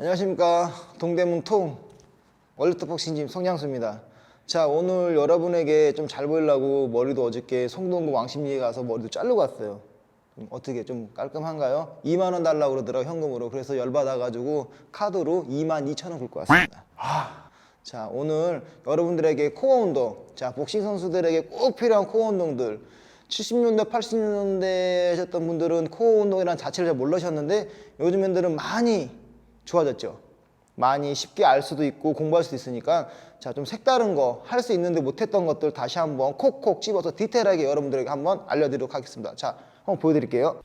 안녕하십니까. 동대문 통 월드톱복싱짐 송양수입니다. 자 오늘 여러분에게 좀 잘 보이려고 머리도 어저께 송동구 왕십리에 가서 머리도 자르고 왔어요. 좀 어떻게 좀 깔끔한가요? 2만 원 달라고 그러더라고 현금으로. 그래서 열받아가지고 카드로 2만 2천 원 긁고 왔습니다. 아, 자 오늘 여러분들에게 코어 운동 자 복싱 선수들에게 꼭 필요한 코어 운동들. 70년대 80년대 하셨던 분들은 코어 운동이라는 자체를 잘 모르셨는데 요즘 애들은 많이 좋아졌죠 많이 쉽게 알 수도 있고 공부할 수도 있으니까 자 좀 색다른 거 할 수 있는데 못했던 것들 다시 한번 콕콕 집어서 디테일하게 여러분들에게 한번 알려드리도록 하겠습니다 자 한번 보여드릴게요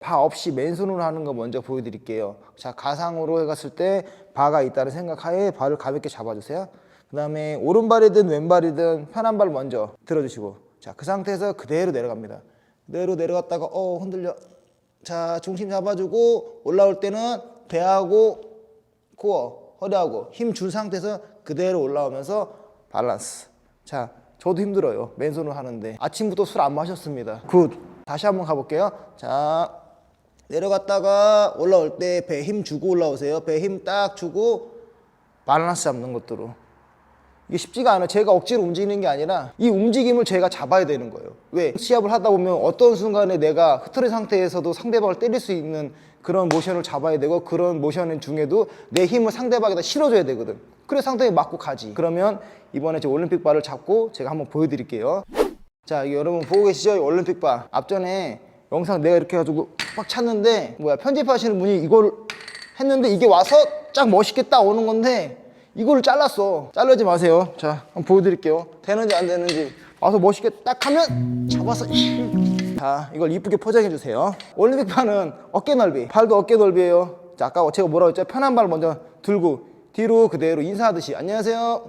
바 없이 맨손으로 하는 거 먼저 보여드릴게요. 자 가상으로 해갔을 때 바가 있다는 생각하에 발을 가볍게 잡아주세요. 그 다음에 오른발이든 왼발이든 편한 발 먼저 들어주시고 자 그 상태에서 그대로 내려갑니다. 그대로 내려갔다가 어 흔들려. 자 중심 잡아주고 올라올 때는 배하고 코어 허리하고 힘 준 상태에서 그대로 올라오면서 밸런스. 자 저도 힘들어요. 맨손으로 하는데 아침부터 술 안 마셨습니다. 굿. 다시 한번 가볼게요. 자 내려갔다가 올라올 때 배 힘 주고 올라오세요. 배 힘 딱 주고 밸런스 잡는 것들로. 이게 쉽지가 않아요. 제가 억지로 움직이는 게 아니라 이 움직임을 제가 잡아야 되는 거예요. 왜? 시합을 하다 보면 어떤 순간에 내가 흐트린 상태에서도 상대방을 때릴 수 있는 그런 모션을 잡아야 되고 그런 모션 중에도 내 힘을 상대방에다 실어줘야 되거든. 그래 상대방이 맞고 가지. 그러면 이번에 제 올림픽 발을 잡고 제가 한번 보여드릴게요. 자, 여러분 보고 계시죠? 이 올림픽 바. 앞전에 영상 내가 이렇게 해가지고 막 찾는데 뭐야 편집하시는 분이 이걸 했는데 이게 와서 쫙 멋있게 딱 오는 건데 이거를 잘랐어. 자르지 마세요. 자, 한번 보여드릴게요. 되는지 안 되는지. 와서 멋있게 딱 하면 잡아서 자, 이걸 이쁘게 포장해 주세요. 올림픽 바는 어깨 넓이. 팔도 어깨 넓이에요. 자, 아까 제가 뭐라고 했죠? 편한 발 먼저 들고 뒤로 그대로 인사하듯이 안녕하세요.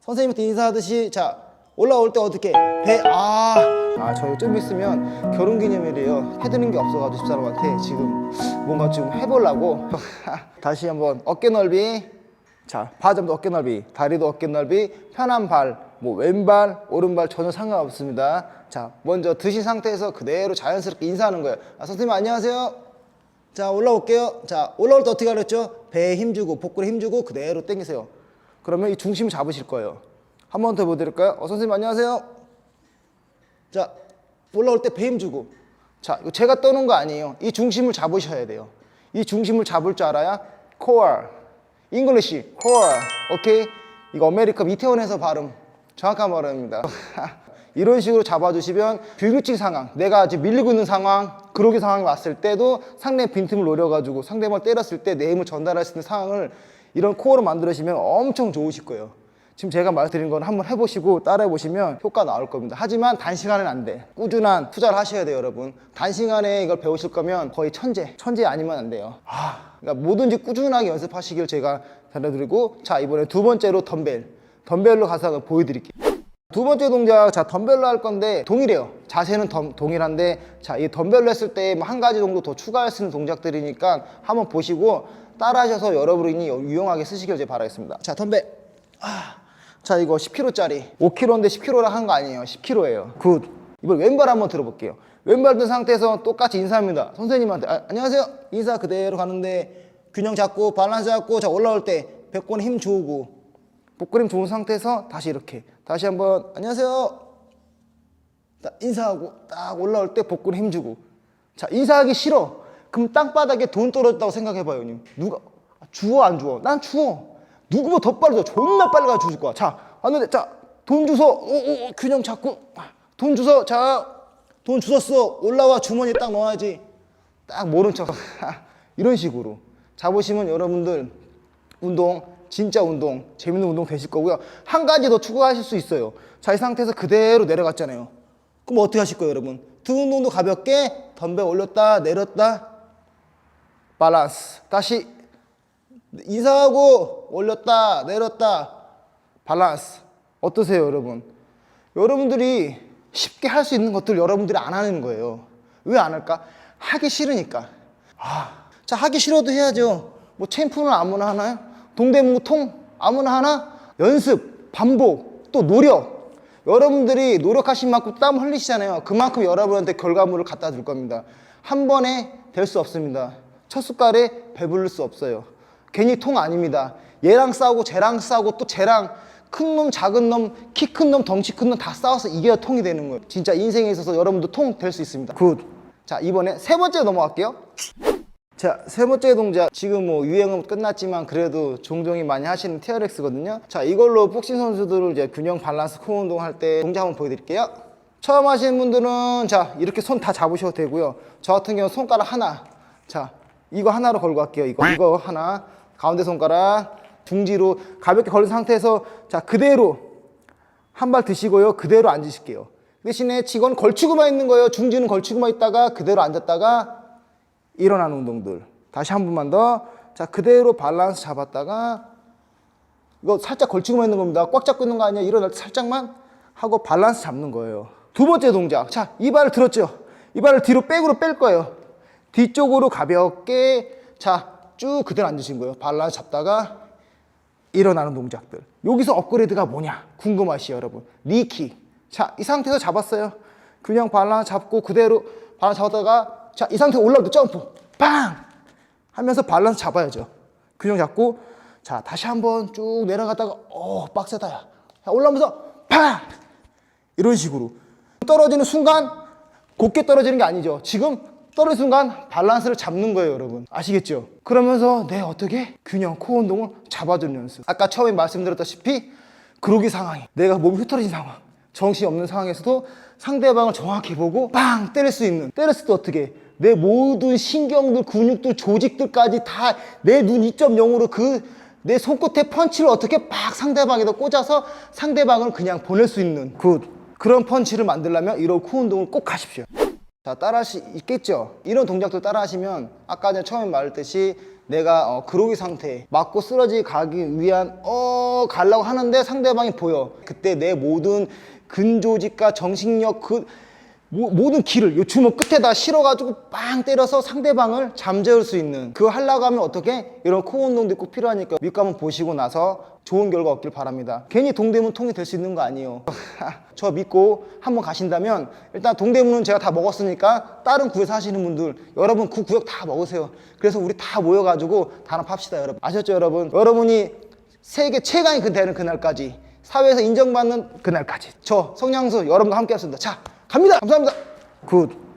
선생님한테 인사하듯이 자 올라올 때 어떻게 배 아, 아 저희 좀 있으면 결혼 기념일이에요 해드는 게 없어가지고 집사람한테 지금 뭔가 좀 해보려고 다시 한번 어깨 넓이 자 바점도 어깨 넓이 다리도 어깨 넓이 편한 발 뭐 왼발 오른발 전혀 상관없습니다 자 먼저 드신 상태에서 그대로 자연스럽게 인사하는 거예요 아 선생님 안녕하세요 자 올라올게요 자 올라올 때 어떻게 하랬죠 배에 힘주고 복부에 힘주고 그대로 당기세요 그러면 이 중심을 잡으실 거예요 한 번 더 보여드릴까요? 어, 선생님 안녕하세요. 자 올라올 때 배 힘주고 자 이거 제가 떠는 거 아니에요. 이 중심을 잡으셔야 돼요. 이 중심을 잡을 줄 알아야 English, core, 오케이? 이거 아메리카 이태원에서 발음 정확한 발음입니다. 이런 식으로 잡아주시면 불규칙 상황, 내가 지금 밀리고 있는 상황, 그러기 상황이 왔을 때도 상대의 빈틈을 노려가지고 상대방을 때렸을 때 내 힘을 전달할 수 있는 상황을 이런 코어로 만들어주시면 엄청 좋으실 거예요. 지금 제가 말씀드린 건 한번 해보시고 따라해 보시면 효과 나올 겁니다. 하지만 단시간에는 안 돼. 꾸준한 투자를 하셔야 돼요, 여러분. 단시간에 이걸 배우실 거면 거의 천재, 천재 아니면 안 돼요. 아, 그러니까 뭐든지 꾸준하게 연습하시길 제가 전해드리고 자 이번에 두 번째로 덤벨, 덤벨로 가서 한번 보여드릴게요. 두 번째 동작, 자, 덤벨로 할 건데 동일해요. 자세는 덤- 동일한데, 자, 이 덤벨로 했을 때 한 가지 정도 더 추가할 수 있는 동작들이니까 한번 보시고 따라 하셔서 여러분이 유용하게 쓰시길 제 바라겠습니다. 자, 덤벨. 아, 자, 이거 10kg짜리. 5kg인데 10kg라 한 거 아니에요. 10kg예요. 굿. 이번 왼발 한번 들어볼게요. 왼발 든 상태에서 똑같이 인사합니다. 선생님한테, 아, 안녕하세요. 인사 그대로 가는데 균형 잡고 밸런스 잡고 자, 올라올 때 배꼽에 힘 주고 복그림 좋은 상태에서 다시 이렇게 다시 한번 안녕하세요 딱 인사하고 딱 올라올 때 복근 힘 주고 자 인사하기 싫어 그럼 땅바닥에 돈 떨어졌다고 생각해봐요 님 누가 아, 주워 안 주워 난 주워 누구보다 더줘 존나 빨리 가 주실 거야. 자 왔는데 자 돈 주소. 오, 오, 균형 잡고. 아, 돈 주소. 자돈 주웠어 올라와. 주머니에 딱 넣어야지. 딱 모른 척. 이런 식으로. 잡으시면 여러분들 운동 진짜 운동 재밌는 운동 되실 거고요. 한 가지 더 추가하실 수 있어요. 자이 상태에서 그대로 내려갔잖아요. 그럼 어떻게 하실 거예요 여러분? 등 운동도 가볍게 덤벨 올렸다 내렸다. 밸런스. 다시 인사하고 올렸다 내렸다. 밸런스 어떠세요 여러분? 여러분들이 쉽게 할 수 있는 것들 여러분들이 안 하는 거예요. 왜 안 할까? 하기 싫으니까. 아, 자 하기 싫어도 해야죠. 뭐 챔프는 아무나 하나요 동대문구 통? 아무나 하나? 연습 반복 또 노력. 여러분들이 노력하신 만큼 땀 흘리시잖아요. 그만큼 여러분한테 결과물을 갖다 줄 겁니다. 한 번에 될 수 없습니다. 첫 숟갈에 배부를 수 없어요 괜히 통 아닙니다. 얘랑 싸우고 쟤랑 싸우고 또 쟤랑 큰 놈, 작은 놈, 키 큰 놈, 덩치 큰 놈 다 싸워서 이겨야 통이 되는 거예요. 진짜 인생에 있어서 여러분도 통 될 수 있습니다. 굿. 자, 이번에 세 번째 넘어갈게요. 자, 세 번째 동작. 지금 뭐 유행은 끝났지만 그래도 종종이 많이 하시는 TRX거든요. 자, 이걸로 복싱 선수들을 이제 균형 밸런스 코어 운동 할 때 동작 한번 보여드릴게요. 처음 하시는 분들은 자, 이렇게 손 다 잡으셔도 되고요. 저 같은 경우는 손가락 하나. 자, 이거 하나로 걸고 갈게요. 이거, 이거 하나. 가운데 손가락 중지로 가볍게 걸린 상태에서 자, 그대로 한 발 드시고요. 그대로 앉으실게요. 대신에 직원 걸치고만 있는 거예요. 중지는 걸치고만 있다가 그대로 앉았다가 일어나는 운동들. 다시 한 번만 더. 자, 그대로 밸런스 잡았다가 이거 살짝 걸치고만 있는 겁니다. 꽉 잡고 있는 거 아니야. 일어날 때 살짝만 하고 밸런스 잡는 거예요. 두 번째 동작. 자, 이 발을 들었죠? 이 발을 뒤로 백으로 뺄 거예요. 뒤쪽으로 가볍게 자, 쭉 그대로 앉으신 거예요. 밸런스 잡다가 일어나는 동작들. 여기서 업그레이드가 뭐냐? 궁금하시죠, 여러분? 리키. 자, 이 상태에서 잡았어요. 균형 밸런스 잡고 그대로 밸런스 잡았다가 자, 이 상태 올라올 때 점프. 빵! 하면서 밸런스 잡아야죠. 균형 잡고 자, 다시 한번 쭉 내려갔다가 어, 빡세다 야. 자, 올라오면서 팍! 이런 식으로 떨어지는 순간 곧게 떨어지는 게 아니죠. 지금 떨어지는 순간 밸런스를 잡는 거예요, 여러분. 아시겠죠? 그러면서 내 어떻게 균형 코어 운동을 잡아주는 연습. 아까 처음에 말씀드렸다시피 그러기 상황이 내가 몸이 흐트러진 상황, 정신이 없는 상황에서도 상대방을 정확히 보고 빵 때릴 수 있는. 때렸을 때 어떻게? 내 모든 신경들, 근육들, 조직들까지 다 내 눈 2.0으로 그 내 손끝에 펀치를 어떻게 팍 상대방에다 꽂아서 상대방을 그냥 보낼 수 있는 굿. 그런 펀치를 만들려면 이런 코 운동을 꼭 하십시오. 자, 따라 하시 있겠죠? 이런 동작들 따라 하시면 아까 전에 처음에 말했듯이 내가 어, 그로기 상태 맞고 쓰러지 가기 위한 어 가려고 하는데 상대방이 보여. 그때 내 모든 근조직과 정신력 그 모, 모든 기를 요 주먹 끝에다 실어가지고 빵 때려서 상대방을 잠재울 수 있는 그거 하려고 하면 어떻게? 이런 코어 운동도 꼭 필요하니까 한번 보시고 나서 좋은 결과 얻길 바랍니다. 괜히 동대문 통이 될 수 있는 거 아니에요. 저 믿고 한번 가신다면 일단 동대문은 제가 다 먹었으니까 다른 구에서 하시는 분들 여러분 그 구역 다 먹으세요. 그래서 우리 다 모여가지고 단합합시다 여러분. 아셨죠 여러분? 여러분이 세계 최강이 그 되는 그날까지 사회에서 인정받는 그날까지. 저 성냥수 여러분과 함께 했습니다. 자 갑니다. 감사합니다. 굿